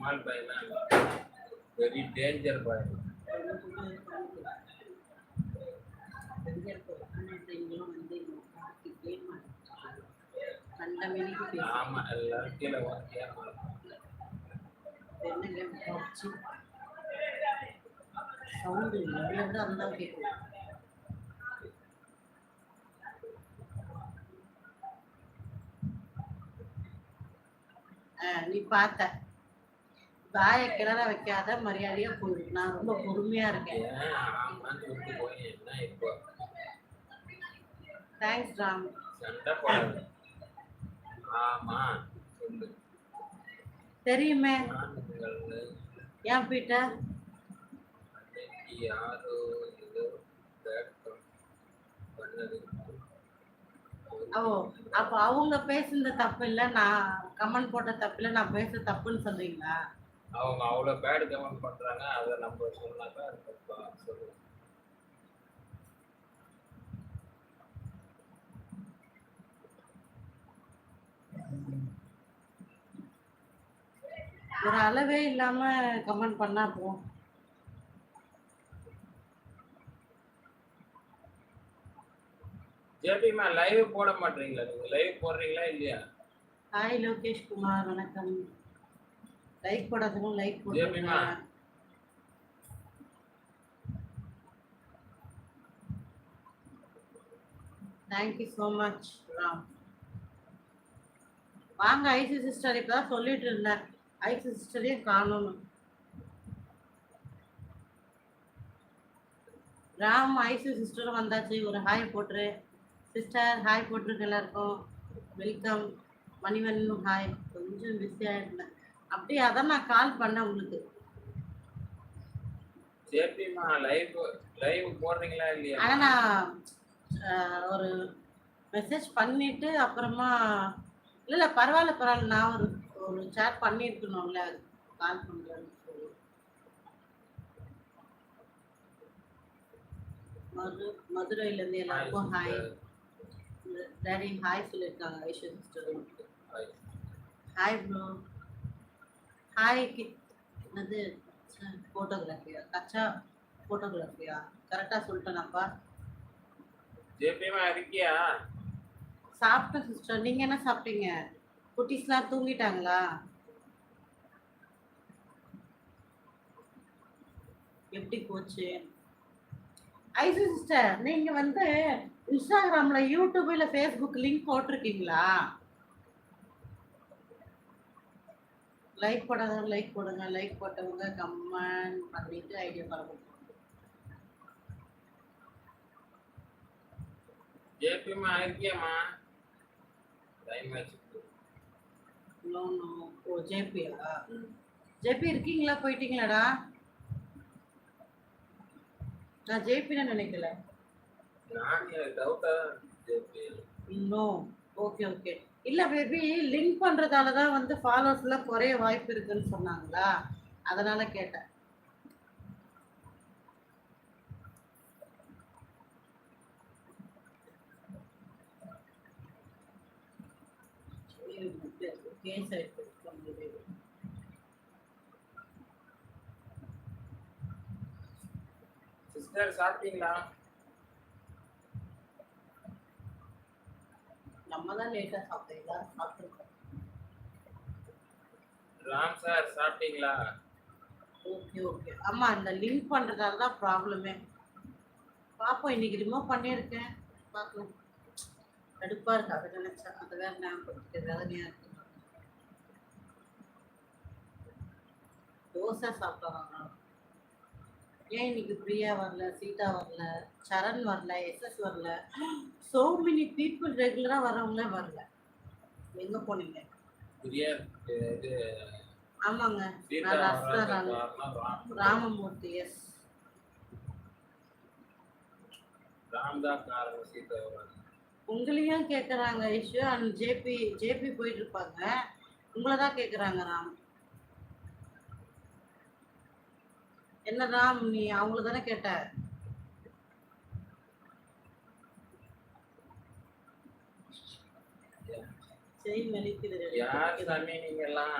Small பாய்லாம் very danger boy ஆமா எல்லாரும் கீழே வாங்கியா சவுண்டு எவ்வளோ அதுதான் கேட்கும் நீ பார்த்த. வாயை கிளற வைக்காத மரியாதையா போயிடு நான் ரொம்ப பொறுமையா இருக்கேன். தேங்க்ஸ் ராம் தெரியுமே. ஏன் பீட்டர் ஓ அப்போ அவங்க பேசுனது தப்பு இல்லை நான் கமெண்ட் போட்ட தப்பு இல்லை நான் பேச தப்புன்னு சொல்றீங்களா? அவங்க அவ்வளவு பேட் கமெண்ட் பண்றாங்க அதை நம்ம சொன்னாக்கா சொல்லுவோம் ஒரு அளவே இல்லாம கமெண்ட் பண்ணா போதும். ஜேபிமா லைவ் போட மாட்டீங்களா? நீங்க லைவ் போடுறீங்களா இல்லையா? ஹாய் லோகேஷ் குமார் வணக்கம். லைக் போடாதவங்க லைக் போடுங்க ஜெயபிமா. Thank you so much Ram வாங்க ஐசி சிஸ்டர் இப்போ தான் சொல்லிட்டு இருந்தேன். ஐசி சிஸ்டரையும் காணணும். ராம் ஐசி சிஸ்டரும் வந்தாச்சு. ஒரு ஹாய் போட்டுரு. சிஸ்டர் ஹாய் போட்டிருக்கு எல்லாருக்கும். வெல்கம் மணிவண்ணனும் ஹாய். கொஞ்சம் பிஸியாக இருந்தேன் அப்படியே? அதான் நான் கால் பண்ணேன் உங்களுக்கு. ஜேபிமா லைவ் லைவ் போடுறீங்களா இல்லையா? ஆனால் நான் ஒரு மெசேஜ் பண்ணிட்டு அப்புறமா இல்லை இல்லை பரவாயில்ல பரவாயில்ல. நான் ஒரு ஒரு சேட் பண்ணியிருக்கணும்ல கால் சொல்லி. மது மதுரையிலேருந்து எல்லாருக்கும் ஹாய் டேடி ஹாய் சொல்லியிருக்காங்க Aishwar sister hi bro hi kid என்னது ஃபோட்டோகிராஃபியா கச்சா ஃபோட்டோகிராஃபியா கரெக்டாக சொல்லிட்டேனாப்பா. ஜேபிமா இருக்கியா சாப்பிட்டேன் சிஸ்டர் நீங்கள் என்ன சாப்பிட்டீங்க? குட்டீஸ்லாம் தூங்கிட்டாங்களா? எப்படி போச்சு? ஐசு சிஸ்டர் நீங்கள் வந்து இன்ஸ்டாகிராமில் யூடியூப் இல்லை ஃபேஸ்புக் லிங்க் போட்டிருக்கீங்களா? லைக் போடாதவங்க லைக் போடுங்க லைக் போட்டவங்க கமெண்ட் பண்ணிட்டு ஐடியா பரவும் ஜேபிமா இருக்கியாம்மா டைம் ஆச்சு. நோ நோ ஓ ஜேபியா? ஜேபி இருக்கீங்களா? போயிட்டீங்களாடா? நான் ஜேபின்னு நினைக்கல. நான் டவுட்டா ஜேபி. No okay okay. இல்ல பேபி லிங்க் பண்றதால தான் வந்து ஃபாலோவர்ஸ் எல்லாம் குறைய வாய்ப்பு இருக்குன்னு சொன்னாங்களா? அதனால கேட்டேன். கேஸ் ஆயிட்டு சிஸ்டர் சாப்பிட்டீங்களா? நம்ம தான் லேட்டா சாப்பிட்டோம். எல்லாரும் சாப்பிட்டுருக்கோம். ராம் சார் சாப்பிட்டீங்களா? ஓகே ஓகே ஆமா இந்த லிங்க் பண்றதால தான் ப்ராப்ளமே பாப்போம் இன்னைக்கு ரிமூவ் பண்ணியிருக்கேன். பார்க்கலாம் கடுப்பா இருக்கு அதை நினைச்சா. அதை வேற ஞாபகப்படுத்திக்க வேதனையா இருக்கு. தோசை சாப்பிட்டோம். ஏன் இன்னைக்கு பிரியா வரல சீதா வரல சரண் வரல எஸ்எஸ் வரல? சோ மெனி பீப்புள் ரெகுலரா வரவங்களே வரல. எங்க போனீங்க? ஆமாங்க. ராமமூர்த்தி எஸ் உங்களையும் கேட்குறாங்க இஷ்யூ அண்ட் ஜேபி ஜேபி போயிட்டு இருப்பாங்க. உங்களை தான் கேட்குறாங்க ராம். என்ன ராம் நீ அவங்கள தானே கேட்ட? செய் மெலிக்குது யார் சாமி நீங்க எல்லாம்